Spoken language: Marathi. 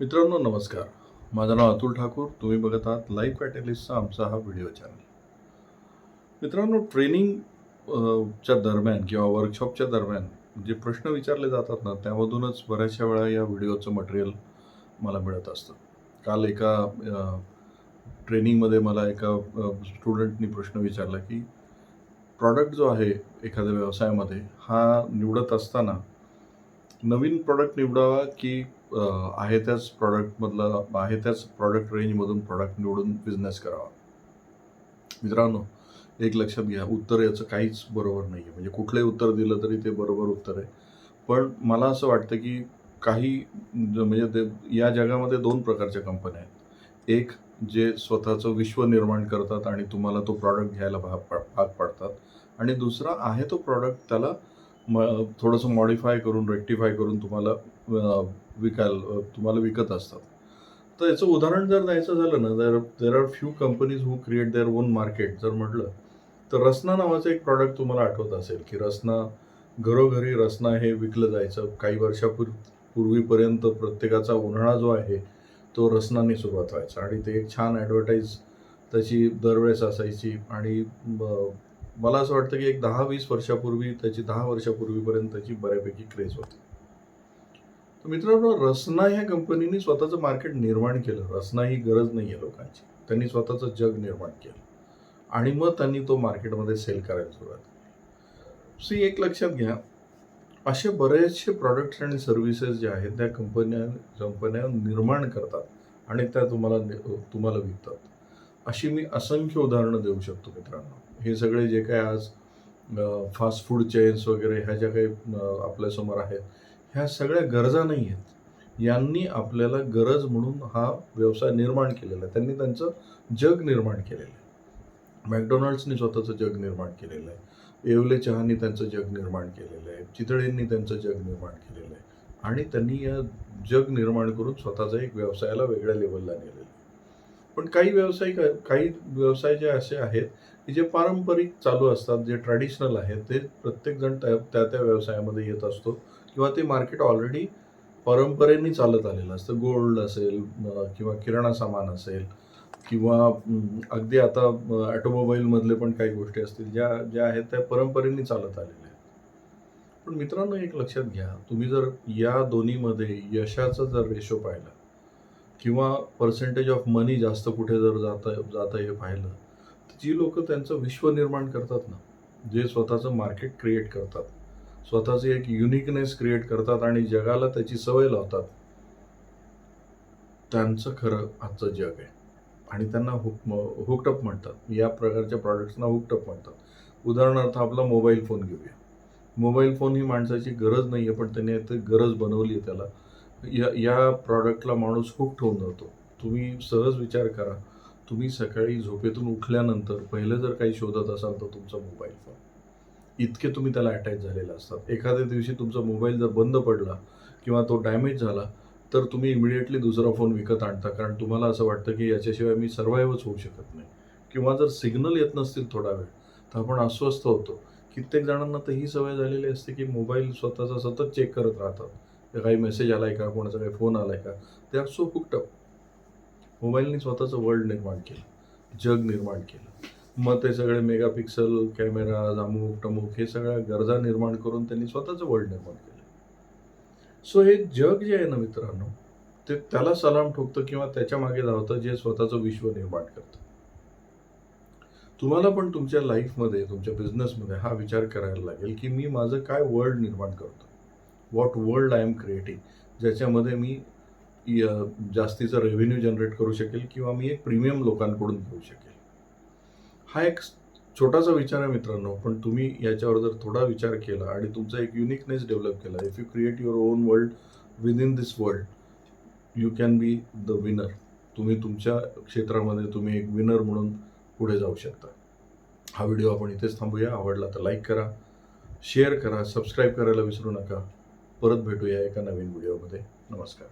मित्रांनो नमस्कार. माझं नाव अतुल ठाकूर. तुम्ही बघत आहात लाईव्ह कॅटेलिस्टचा आमचा हा व्हिडिओ चॅनल मित्रांनो ट्रेनिंग च्या दरम्यान किंवा वर्कशॉपच्या दरम्यान जे प्रश्न विचारले जातात ना त्यामधूनच बऱ्याचशा वेळा या व्हिडिओचं मटेरियल मला मिळत असतं. काल एका ट्रेनिंगमध्ये मला एका स्टुडंटनी प्रश्न विचारला की प्रॉडक्ट जो आहे एखाद्या व्यवसायामध्ये हा निवडत असताना नवीन प्रॉडक्ट निवडावा की आहे त्याच प्रॉडक्टमधला आहे त्याच प्रॉडक्ट रेंजमधून प्रॉडक्ट निवडून बिझनेस करावा. मित्रांनो एक लक्षात घ्या उत्तर याचं काहीच बरोबर नाही आहे म्हणजे कुठलंही उत्तर दिलं तरी ते बरोबर उत्तर आहे. पण मला असं वाटतं की काही ज- म्हणजे ते या जगामध्ये दोन प्रकारच्या कंपन्या आहेत. एक जे स्वतःचं विश्व निर्माण करतात आणि तुम्हाला तो प्रॉडक्ट घ्यायला भाग पा- भाग पाडतात. आणि दुसरा आहे तो प्रॉडक्ट त्याला म थोडंसं मॉडिफाय करून रेक्टिफाय करून तुम्हाला अ, विकायला तुम्हाला विकत असतात. तर याचं उदाहरण जर द्यायचं झालं ना there there are few companies who create their own market जर म्हटलं तर रसना नावाचं एक प्रॉडक्ट तुम्हाला आठवत असेल की रसना घरोघरी रसना हे विकलं जायचं. काही वर्षापूर्वी पूर्वीपर्यंत प्रत्येकाचा उन्हाळा जो आहे तो रसनाने सुरुवात व्हायचा. आणि ते एक छान ॲडव्हर्टाईज त्याची दरवेळेस असायची. आणि मला असं वाटतं की एक दहा वीस वर्षापूर्वी त्याची दहा वर्षापूर्वीपर्यंत त्याची बऱ्यापैकी क्रेज होती. मित्रांनो रसना ह्या कंपनीने स्वतःचं मार्केट निर्माण केलं. रसना ही गरज नाही आहे लोकांची. त्यांनी स्वतःचं जग निर्माण केलं. आणि मग त्यांनी तो मार्केटमध्ये सेल करायला सुरुवात केली. सी एक लक्षात घ्या. असे बरेचसे प्रॉडक्ट्स आणि सर्व्हिसेस जे आहेत त्या कंपन्या कंपन्या निर्माण करतात आणि त्या तुम्हाला तुम्हाला विकतात. अशी मी असंख्य उदाहरणं देऊ शकतो मित्रांनो. हे सगळे जे काय आज फास्ट फूड चेन्स वगैरे ह्या ज्या काही आपल्यासमोर आहेत ह्या सगळ्या गरजा नाही आहेत यांनी आपल्याला गरज म्हणून हा व्यवसाय निर्माण केलेला आहे. त्यांनी त्यांचं जग निर्माण केलेलं आहे. मॅकडोनाल्ड्सनी स्वतःचं जग निर्माण केलेलं आहे. येवले चहानी त्यांचं जग निर्माण केलेलं आहे. चितळेंनी त्यांचं जग निर्माण केलेलं आहे. आणि त्यांनी या जग निर्माण करून स्वतःचा एक व्यवसायाला वेगळ्या लेवलला नेलेलं आहे. पण काही व्यवसाय काही व्यवसाय जे असे आहेत की जे पारंपरिक चालू असतात जे ट्रॅडिशनल आहेत ते प्रत्येकजण त्या त्या त्या व्यवसायामध्ये येत असतो. किंवा ते मार्केट ऑलरेडी परंपरेने चालत आलेलं असतं. गोल्ड असेल किंवा किराणा सामान असेल किंवा अगदी आता ॲटोमोबाईलमधले पण काही गोष्टी असतील ज्या ज्या आहेत त्या परंपरेने चालत आलेल्या आहेत. पण मित्रांनो एक लक्षात घ्या. तुम्ही जर या दोन्हीमध्ये यशाचा जर रेशो पाहिला किंवा पर्सेंटेज ऑफ मनी जास्त कुठे जर जातं जातं हे पाहिलं तर जी लोक त्यांचं विश्व निर्माण करतात ना. जे स्वतःचं मार्केट क्रिएट करतात. स्वतःचे एक युनिकनेस क्रिएट करतात आणि जगाला त्याची सवय लावतात. त्यांचं खरं आजचं जग आहे. आणि त्यांना हुक हुकटप म्हणतात. या प्रकारच्या प्रॉडक्ट्सना हुकटप म्हणतात. उदाहरणार्थ आपला मोबाईल फोन घेऊया. मोबाईल फोन ही माणसाची गरज नाही आहे पण त्याने ते गरज बनवली आहे त्याला. या या प्रॉडक्टला माणूस हुक ठेवून जातो. तुम्ही सहज विचार करा. तुम्ही सकाळी झोपेतून उठल्यानंतर पहिलं जर काही शोधत असाल तर तुमचा मोबाईल फोन इतके तुम्ही त्याला अटॅच झालेले असतात. एखाद्या दिवशी तुमचा मोबाईल जर बंद पडला किंवा तो डॅमेज झाला तर तुम्ही इमिडिएटली दुसरा फोन विकत आणता. कारण तुम्हाला असं वाटतं की याच्याशिवाय मी सर्वाईव्हच होऊ शकत नाही. किंवा जर सिग्नल येत नसतील थोडा वेळ तर आपण अस्वस्थ होतो. कित्येक जणांना तर ही सवय झालेली असते की मोबाईल स्वतःचा सतत चेक करत राहतात. काही मेसेज आलाय का? कोणाचा काही फोन आलाय का? ते आर सो हुकटअप मोबाईलने स्वतःचं वर्ल्ड निर्माण केलं. जग निर्माण केलं. मग ते सगळे मेगापिक्सल कॅमेरा अमुक टमुक हे सगळ्या गरजा निर्माण करून त्यांनी स्वतःचं वर्ल्ड निर्माण केलं. सो हे जग जे आहे ना मित्रांनो ते त्याला सलाम ठोकतं किंवा त्याच्यामागे धावतं जे स्वतःचं विश्व निर्माण करतं. तुम्हाला पण तुमच्या लाईफमध्ये तुमच्या बिझनेसमध्ये हा विचार करायला लागेल की मी माझं काय वर्ल्ड निर्माण करतो? What world I am creating ज्याच्यामध्ये मी जास्तीचा जास्तीचं रेव्हेन्यू जनरेट करू शकेल किंवा मी एक प्रीमियम लोकांकडून घेऊ शकेल. हा एक छोटासा विचार आहे मित्रांनो पण तुम्ही याच्यावर जर थोडा विचार केला आणि तुमचा एक युनिकनेस डेव्हलप केला if you create your own world within this world you can be the winner तुम्ही तुमच्या क्षेत्रामध्ये तुम्ही एक विनर म्हणून पुढे जाऊ शकता. हा व्हिडिओ आपण इथेच थांबूया. आवडला तर लाईक करा शेअर करा सबस्क्राईब करायला विसरू नका. परत भेटूया एका नवीन व्हिडिओमध्ये नमस्कार.